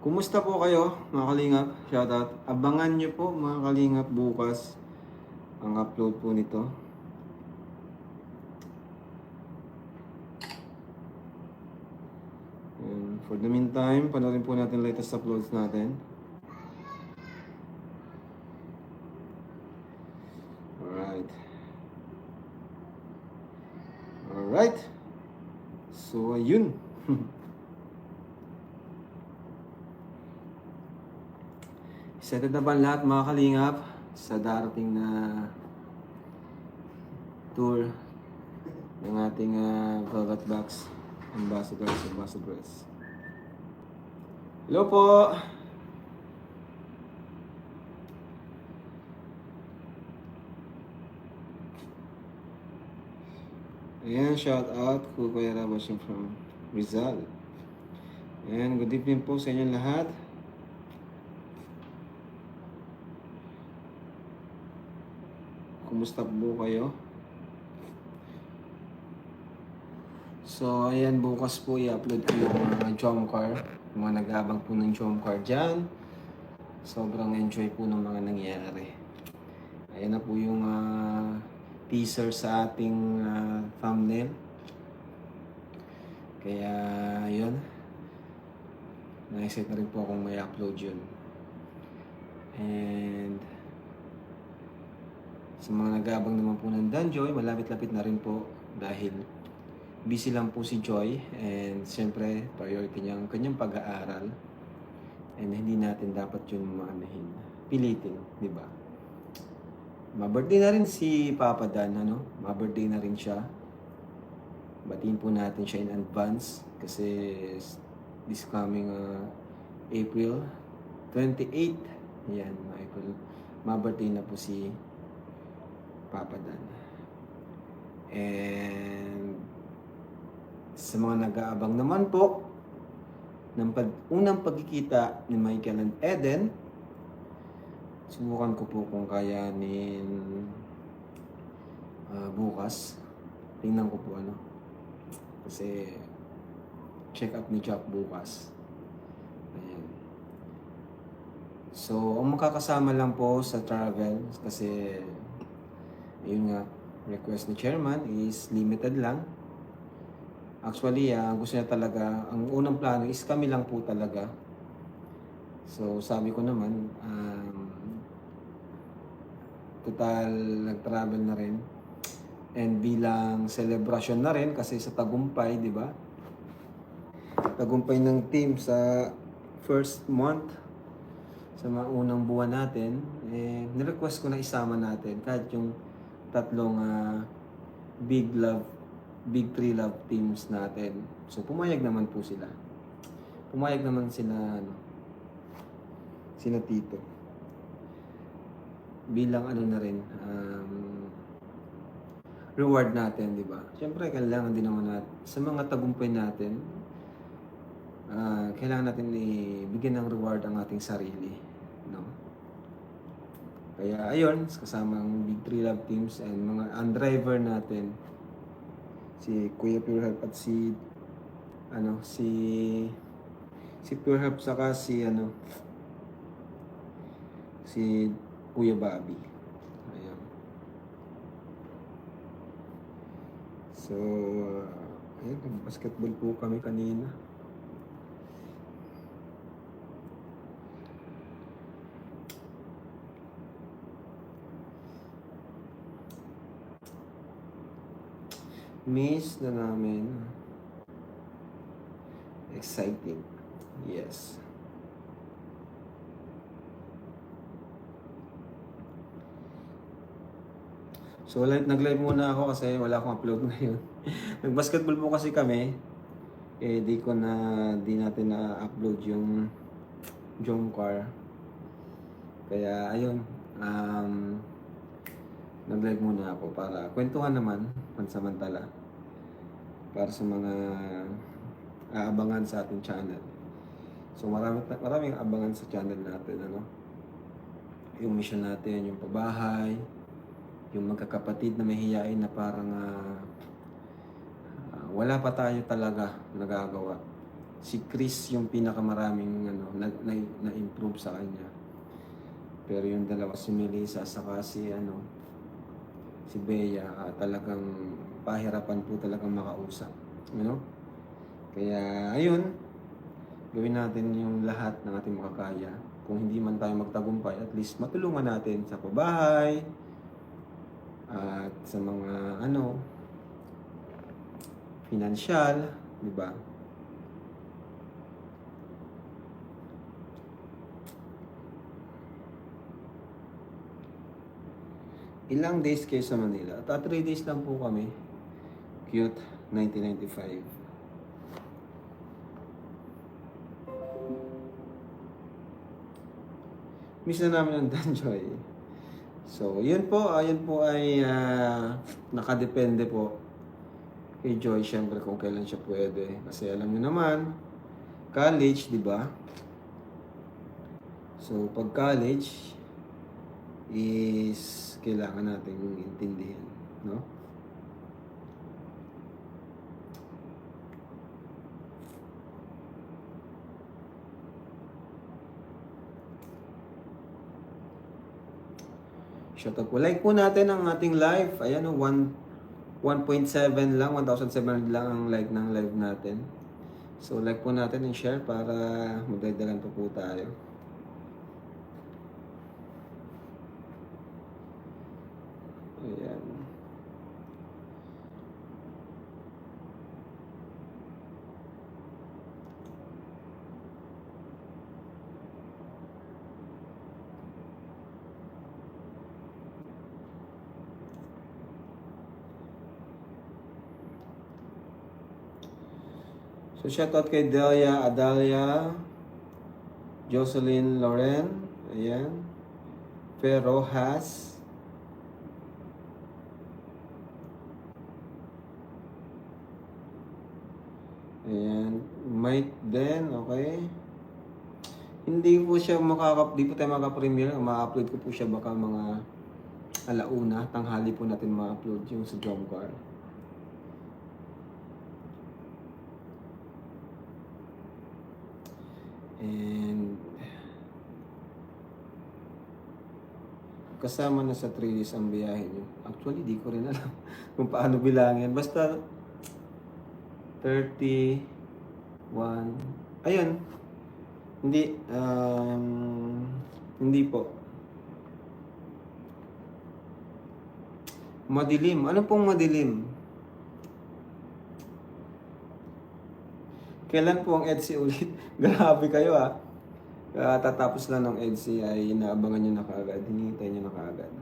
Kumusta po kayo mga kalingap? Shoutout. Abangan nyo po mga kalingap bukas ang upload po nito. And for the meantime, panoorin po natin latest uploads natin. Alright. Alright. So, ayun. Excited na ba lahat mga kalingap sa darating na tour ng ating uh, Velvet Box Ambassadors, Ambassadors. Hello po! Ayan, shout out Kuya Ra watching from Rizal. Ayan, good evening po sa inyo lahat. Kumusta po kayo? So, ayan, bukas po i-upload ko yung mga jump car. Yung mga nag-abang po ng jump car dyan. Sobrang enjoy po ng mga nangyayari. Ayan na po yung ah, teaser sa ating ah, thumbnail. Kaya, yun. Na-excite na rin po akong may upload yun. And, sa mga nag-aabang naman po ng Danjoy, malapit-lapit na rin po dahil busy lang po si Joy and siyempre priority niya ang kanyang pag-aaral and hindi natin dapat yun maanahin. Pilitin, di ba? Ma-birthday na rin si Papa Dan, ano? Ma-birthday na rin siya. Batiin po natin siya in advance kasi this coming uh, April 28, yan, April, ma-birthday na po si Papa Dan. And sa mga nag-aabang naman po ng pag unang pagkikita ni Michael and Eden, subukan ko po kung kayanin ah, bukas. Tingnan ko po ano. Kasi check up ni Jack bukas. Ayan. So, ang makakasama lang po sa travel kasi yun nga, request ni chairman is limited lang. Actually, ah, gusto niya talaga, ang unang plano is kami lang po talaga. So, sabi ko naman, um, total nag-travel na rin. And bilang celebration na rin kasi sa tagumpay, di ba? Tagumpay ng team sa first month sa mga unang buwan natin, eh, nirequest ko na isama natin kahit yung tatlong ah, big love, big three love teams natin. So, pumayag naman po sila. Pumayag naman sila, ano, sina Tito. Bilang ano na rin, um, reward natin, di ba? Siyempre, kailangan din naman natin, sa mga tagumpay natin, ah, kailangan natin ibigyan ng reward ang ating sarili, no? Kaya ayun, kasama ang Big Three Love Teams and mga undriver natin, si Kuya Pure Help at si, ano, si, si Pure Help saka si, ano, si Kuya Bobby. Ayan. So, ayun, basketball po kami kanina. Miss na namin. Exciting. Yes. So, live, nag-live muna ako kasi wala akong upload ngayon. Nag-basketball po kasi kami. Eh, di ko na, di natin na-upload yung jump car. Kaya, ayun. Um, nag-live muna ako para kwentuhan naman pansamantala para sa mga aabangan sa ating channel. So marami maraming abangan sa channel natin ano. Yung mission natin, yung pabahay, yung magkakapatid na mahihiyain na parang ah, wala pa tayo talaga nagagawa. si Chris yung pinakamaraming ano, na, na, na-improve sa kanya. Pero yung dalawa, si Melissa saka si ano, si Bea, ah, talagang pahirapan po talagang makausap. You know? Kaya, ayun, gawin natin yung lahat ng ating makakaya. Kung hindi man tayo magtagumpay, at least matulungan natin sa pabahay, at sa mga ano, financial, di ba? Ilang days kayo sa Manila? At 3 days lang po kami. Cute, 1995. Miss na namin ang Danjoy. So, yun po, ayun po ay ah, nakadepende po kay Joy, syempre kung kailan siya pwede. Kasi alam niyo naman, college, di ba? So, pag college, is kailangan natin intindihan, no? Shoutout po. Like po natin ang ating live. Ayan o, 1 1.7 lang, 1,700 lang ang like ng live natin. So like po natin and share para magdagdagan pa po tayo. Ayan. So shoutout kay Delia Adalia, Jocelyn Loren, ayan. Fer Rojas, Ayan. Mike din, okay. Hindi po siya makaka... Di po tayo makapremiere. Ma-upload ko po siya baka mga alauna. Tanghali po natin ma-upload yung sa Jomcar. And... Kasama na sa 3 days ang biyahe niyo. Actually, di ko rin alam kung paano bilangin. Basta 31. Ayun. Hindi. Um, hindi po. Madilim. Ano pong madilim? Kailan po ang EDSI ulit? Grabe kayo ah. Katatapos lang ng EDSI ay inaabangan nyo na kaagad. Hinihintay nyo na kaagad.